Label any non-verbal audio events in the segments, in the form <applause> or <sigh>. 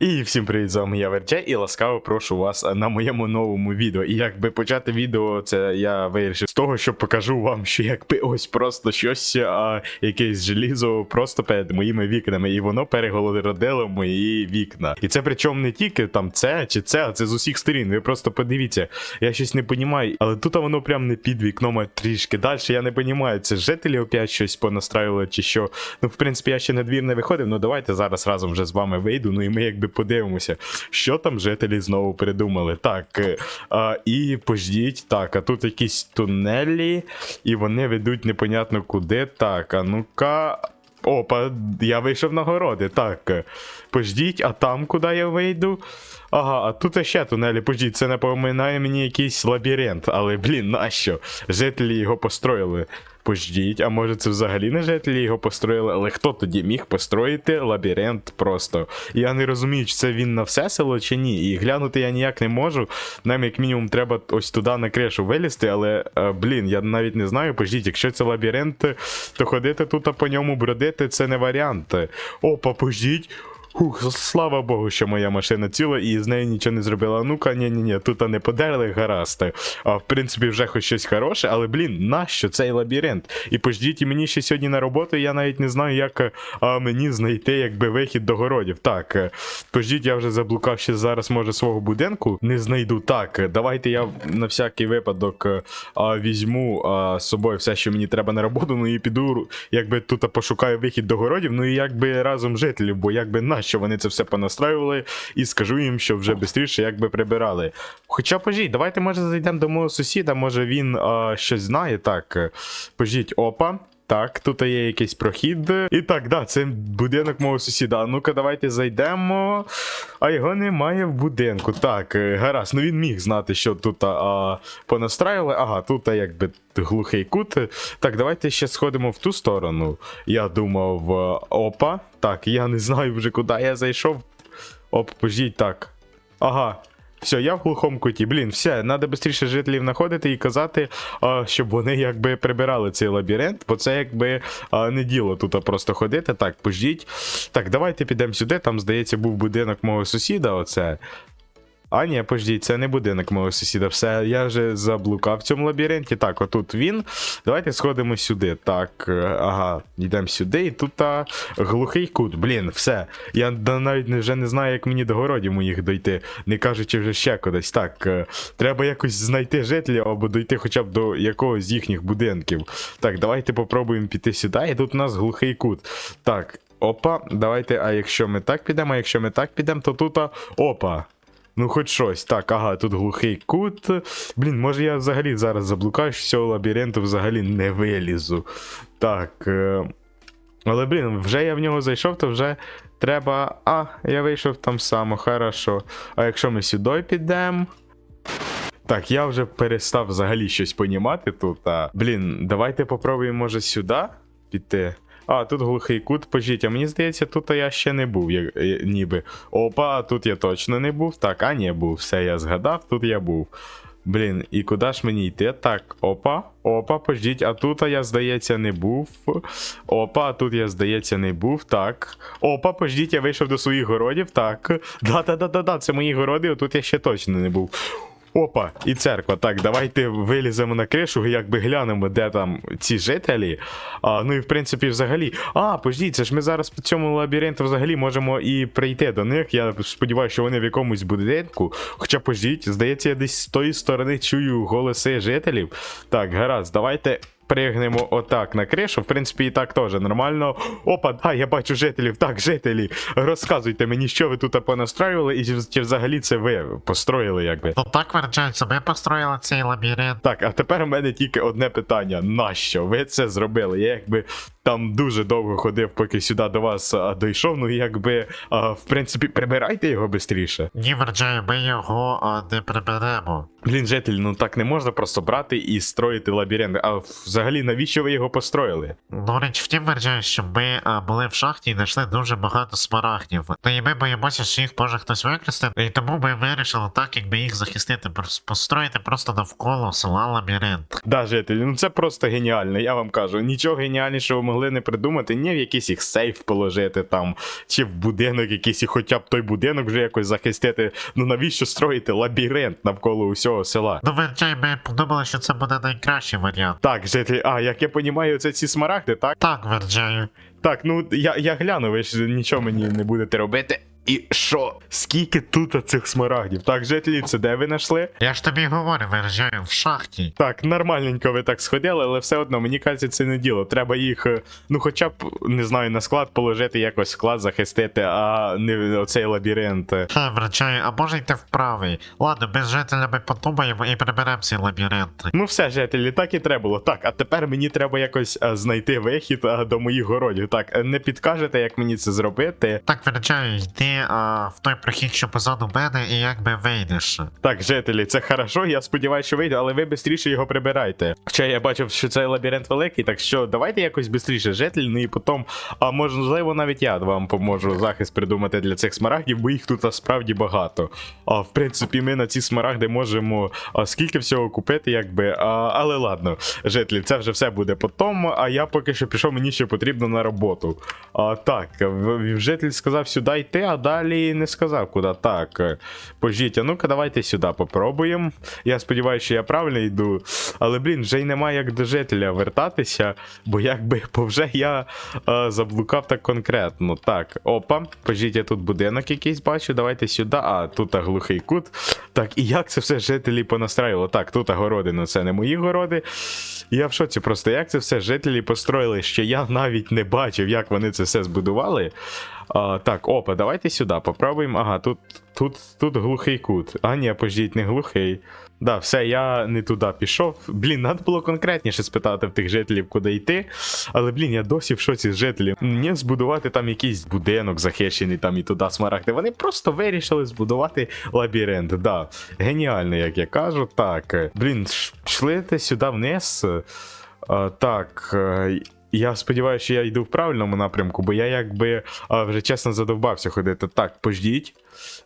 І всім привіт, з вами я Верджей, і ласкаво прошу вас на моєму новому відео. І якби почати відео, це я вирішив з того, що покажу вам, що якби ось просто щось, а, якесь желізо просто перед моїми вікнами, і воно перегородило мої вікна. І це причому не тільки там це чи це, а це з усіх сторін. Ви просто подивіться, я щось не понімаю, але тут воно прям не під вікном, а трішки далі. Я не понімаю, це жителі опять щось понастраювали чи що. Ну, в принципі, я ще на двір не виходив, ну давайте зараз разом вже з вами вийду. Ну і ми якби подивимося, що там жителі знову придумали. Так, е, а, і пождіть, так, а тут якісь тунелі, і вони ведуть непонятно куди. Так, а ну-ка. Опа, я вийшов на городи. Так. е, Пождіть, а там куди я вийду? Ага, а тут ще тунелі, пождіть, це напоминає мені якийсь лабіринт, але блін, нащо? Жителі його построїли. Пождіть, а може це взагалі не жителі його построїли, але хто тоді міг построїти лабіринт просто? Я не розумію, чи це він на все село чи ні. І глянути я ніяк не можу. Нам, як мінімум, треба ось туди на кришу вилізти, але е, блін, я навіть не знаю. Пождіть, якщо це лабіринт, то ходити тут а по ньому бродити це не варіант. Опа, пождіть. Ух, слава Богу, що моя машина ціла і з нею нічого не зробила. Ну-ка, ні ні ні тут не подерли, гаразд. А в принципі, вже хоч щось хороше, але блін, нащо цей лабіринт? І пождіть, і мені ще сьогодні на роботу, я навіть не знаю, як а, мені знайти якби вихід до городів. Так, е, пождіть, я вже заблукав ще зараз, може, свого будинку. Не знайду. Так, давайте я на всякий випадок е, а, візьму а, з собою все, що мені треба на роботу, ну і піду, якби тут пошукаю вихід до городів, ну і якби разом жителів, бо якби нащо вони це все понастраювали, і скажу їм, що вже швидше якби прибирали. Хоча пожіть, давайте може зайдемо до мого сусіда, може він а, щось знає. Так, пожіть, опа. Так, тут є якийсь прохід. І так, да, це будинок мого сусіда. Ну-ка, давайте зайдемо. А його немає в будинку. Так, е, гаразд. Ну він міг знати, що тут а, понастраювали. Ага, тут якби глухий кут. Так, давайте ще сходимо в ту сторону. Я думав, е, опа. Так, я не знаю вже куди я зайшов. Оп, пожіть, так. Ага. Все, я в глухому куті. Блін, все, треба швидше жителів знаходити і казати, щоб вони якби прибирали цей лабіринт, бо це якби не діло тут просто ходити. Так, пождіть. Так, давайте підемо сюди. Там, здається, був будинок мого сусіда. Оце. А, ні, пождіть, це не будинок мого сусіда. Все, я вже заблукав в цьому лабіринті. Так, отут він. Давайте сходимо сюди. Так, е, ага, йдемо сюди, і тут а, глухий кут. Блін, все. Я навіть вже не знаю, як мені до городів моїх дойти, не кажучи вже ще кудись. Так, е, треба якось знайти жителів або дойти хоча б до якогось з їхніх будинків. Так, давайте попробуємо піти сюди, і тут у нас глухий кут. Так, опа, давайте, а якщо ми так підемо, а якщо ми так підемо, то тут. Опа. Ну, хоч щось. Так, ага, тут глухий кут. Блін, може я взагалі зараз заблукаю, що цього лабіринту взагалі не вилізу. Так. Е... Але, блін, вже я в нього зайшов, то вже треба. А, я вийшов там само, хорошо. А якщо ми сюди підемо. Так, я вже перестав взагалі щось понімати тут. А... Блін, давайте попробуємо, може, сюди піти. А, тут глухий кут, пожіть, а мені здається, тут я ще не був, як, ніби. Опа, тут я точно не був. Так, а не був. Все, я згадав, тут я був. Блін, і куди ж мені йти? Так, опа, опа, пождіть, а тут я, здається, не був. Опа, а тут я, здається, не був. Так. Опа, пождіть, я вийшов до своїх городів. Так. Да-да-да-да-да, це мої городи, отут я ще точно не був. Опа, і церква. Так, давайте виліземо на кришу, якби глянемо, де там ці жителі. А, ну і в принципі, взагалі. А, подивіться ж ми зараз по цьому лабіринту взагалі можемо і прийти до них. Я сподіваюся, що вони в якомусь будинку. Хоча пождіть, здається, я десь з тої сторони чую голоси жителів. Так, гаразд, давайте. Пригнемо отак на кришу, в принципі, і так теж нормально. Опа, да, я бачу жителів. Так, жителі, розказуйте мені, що ви тут понастраювали, і чи- взагалі це ви построїли, якби. Ну так виражається, ми построїли цей лабіринт. Так, а тепер у мене тільки одне питання: нащо ви це зробили? Я якби там дуже довго ходив, поки сюди до вас а, дійшов. Ну якби, а, в принципі, прибирайте його швидше. Ні, виражає, ми його а, не приберемо. Блін, житель, ну так не можна просто брати і строїти лабіринт. А взагалі, навіщо ви його построїли? Ну, річ в тім виражає, що ми а, були в шахті і знайшли дуже багато смарагдів. Ну і ми боїмося, що їх може хтось використати, і тому ми вирішили так, якби їх захистити, построїти просто навколо села лабіринт. Да, жителі, ну це просто геніально. Я вам кажу, нічого геніальнішого могли не придумати, ні в якийсь їх сейф положити там, чи в будинок якийсь, і хоча б той будинок вже якось захистити. Ну навіщо строїти лабіринт навколо усього села? Ну, ми подумали, що це буде найкращий варіант. Так, жителі, а як я понімаю, це ці смарагди, так? Так, вибачаю. Так, ну я, я гляну, ви ж нічого мені не будете робити. І що? Скільки тут цих смарагдів? Так, жителі, це де ви знайшли? Я ж тобі говорю, виїжджаю в шахті. Так, нормальненько ви так сходили, але все одно мені кажеться, це не діло. Треба їх, е, ну хоча б, не знаю, на склад положити, якось склад захистити, а не оцей лабіринт. Хе, врачаю, а може йти вправий? Ладно, ми з жителями подумаємо і приберемо ці лабіринти. Ну все, жителі, так і треба було. Так, а тепер мені треба якось е, знайти вихід е, до моїх городів. Так, не підкажете, як мені це зробити? Так, врачаю, йди а, в той прохід, що позаду мене, і якби вийдеш. Так, жителі, це хорошо, я сподіваюся, що вийде, але ви швидше його прибирайте. Хоча я бачив, що цей лабіринт великий, так що давайте якось швидше, жителі, ну і потім, а можливо, навіть я вам поможу захист придумати для цих смарагдів, бо їх тут справді багато. А в принципі, ми на ці смарагди можемо а, скільки всього купити, якби. А, але ладно, жителі, це вже все буде потім. А я поки що пішов, мені ще потрібно на роботу. А, так, житель сказав сюди йти, а далі не сказав куди. Так, е, пожіть, а ну-ка, давайте сюди попробуємо. Я сподіваюся, що я правильно йду. Але, блін, вже й немає як до жителя вертатися, бо якби <laughs> бо вже я е, заблукав так конкретно. Так, опа, пожіть, я тут будинок якийсь бачу. Давайте сюди. А, тут а, глухий кут. Так, і як це все жителі понастраювало? Так, тут городи, ну це не мої городи. Я в шоці просто, як це все жителі построїли, що я навіть не бачив, як вони це все збудували. А, так, опа, давайте сюди попробуємо. Ага, тут, тут, тут глухий кут. А, ні, пождіть, не глухий. Да, все, я не туди пішов. Блін, треба було конкретніше спитати в тих жителів, куди йти. Але, блін, я досі в шоці з жителів. Мені збудувати там якийсь будинок захищений там і туди смарагди. Вони просто вирішили збудувати лабіринт. Да. Геніально, як я кажу. Так. е, Блін, йшли сюди вниз. А, так. Я сподіваюся, що я йду в правильному напрямку, бо я якби вже чесно задовбався ходити. Так, пождіть.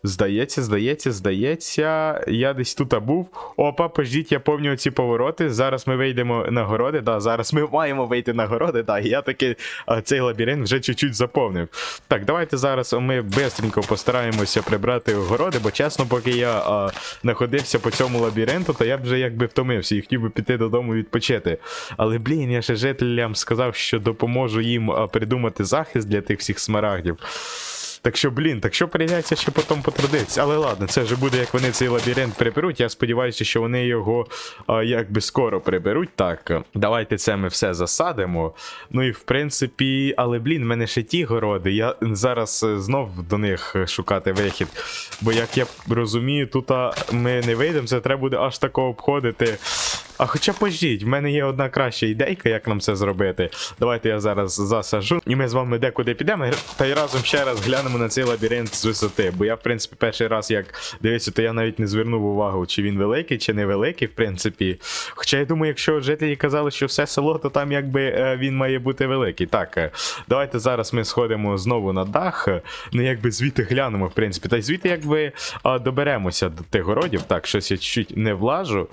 Здається, здається, здається. Я десь тут був. Опа, пождіть, я повню ці повороти. Зараз ми вийдемо на городи. Да, зараз ми маємо вийти на городи. Да, я таки цей лабіринт вже чуть-чуть заповнив. Так, давайте зараз ми бистренько постараємося прибрати городи, бо чесно, поки я а, знаходився по цьому лабіринту, то я б вже якби втомився і хотів би піти додому відпочити. Але блін, я ще жителям сказав, що допоможу їм придумати захист для тих всіх смарагдів. Так що, блін, так що прийдеться ще потім потрудитися. Але ладно, це вже буде, як вони цей лабіринт приберуть. Я сподіваюся, що вони його а, якби скоро приберуть. Так, давайте це ми все засадимо. Ну і в принципі, але блін, в мене ще ті городи. Я зараз е, знов до них шукати вихід. Бо як я розумію, тут ми не вийдемо, це треба буде аж тако обходити. А хоча пождіть, в мене є одна краща ідейка, як нам це зробити. Давайте я зараз засажу, і ми з вами декуди підемо, та й разом ще раз глянемо на цей лабіринт з висоти. Бо я, в принципі, перший раз як дивився, то я навіть не звернув увагу, чи він великий, чи не великий, в принципі. Хоча я думаю, якщо жителі казали, що все село, то там якби е, він має бути великий. Так, е, давайте зараз ми сходимо знову на дах. Ну, якби звідти глянемо, в принципі. Та й звідти якби доберемося до тих городів. Так, щось я чуть не влажу.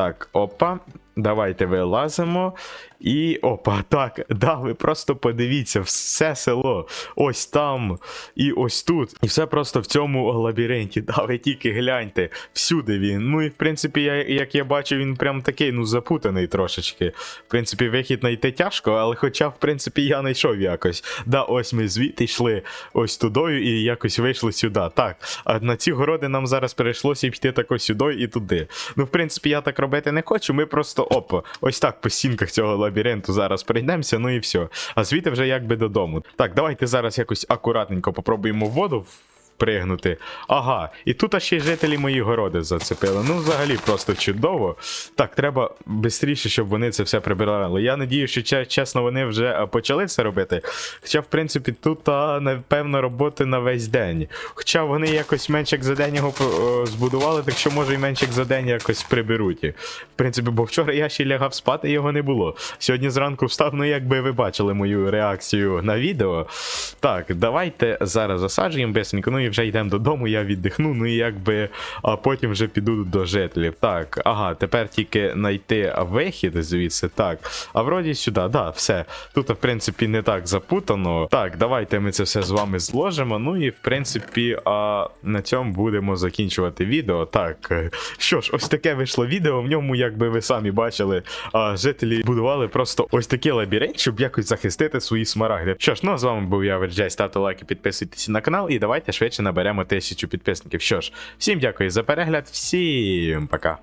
Так, опа. Давайте вилазимо. І опа, так, да, ви просто подивіться, все село ось там і ось тут. І все просто в цьому лабіринті. <laughs> Да, ви тільки гляньте, всюди він. Ну і в принципі, я, як я бачу, він прям такий, ну, запутаний трошечки. В принципі, вихід знайти тяжко, але хоча, в принципі, я знайшов якось. Да, ось ми звідти йшли ось тудою і якось вийшли сюди. Так, а на ці городи нам зараз прийшлося йти тако сюди і туди. Ну, в принципі, я так робити не хочу. Ми просто опа, ось так по стінках цього лабіринту зараз пройдемося, ну і все. А звідти вже якби додому. Так, давайте зараз якось акуратненько попробуємо воду впригнути. Ага, і тут ще й жителі мої городи зацепили. Ну, взагалі, просто чудово. Так, треба швидше, щоб вони це все прибирали. Я надію, що чесно, вони вже почали це робити. Хоча, в принципі, тут, а, напевно, роботи на весь день. Хоча вони якось менше як за день його о, збудували, так що може і менше як за день якось приберуть. В принципі, бо вчора я ще лягав спати, його не було. Сьогодні зранку встав, ну якби ви бачили мою реакцію на відео. Так, давайте зараз засаджуємо бесенько. Ну і вже йдемо додому, я віддихну, ну і якби а потім вже піду до жителів. Так, ага, тепер тільки знайти вихід звідси. Так. А вроді сюди, да, все. Тут, в принципі, не так запутано. Так, давайте ми це все з вами зложимо. Ну і в принципі, а, на цьому будемо закінчувати відео. Так, що ж, ось таке вийшло відео. В ньому, якби ви самі бачили, а, жителі будували просто ось такий лабіринт, щоб якось захистити свої смарагди. Що ж, ну а з вами був я Верджай. Ставте лайки, підписуйтесь на канал і давайте швидше наберемо тисячу підписників. Що ж, всім дякую за перегляд, всім пока.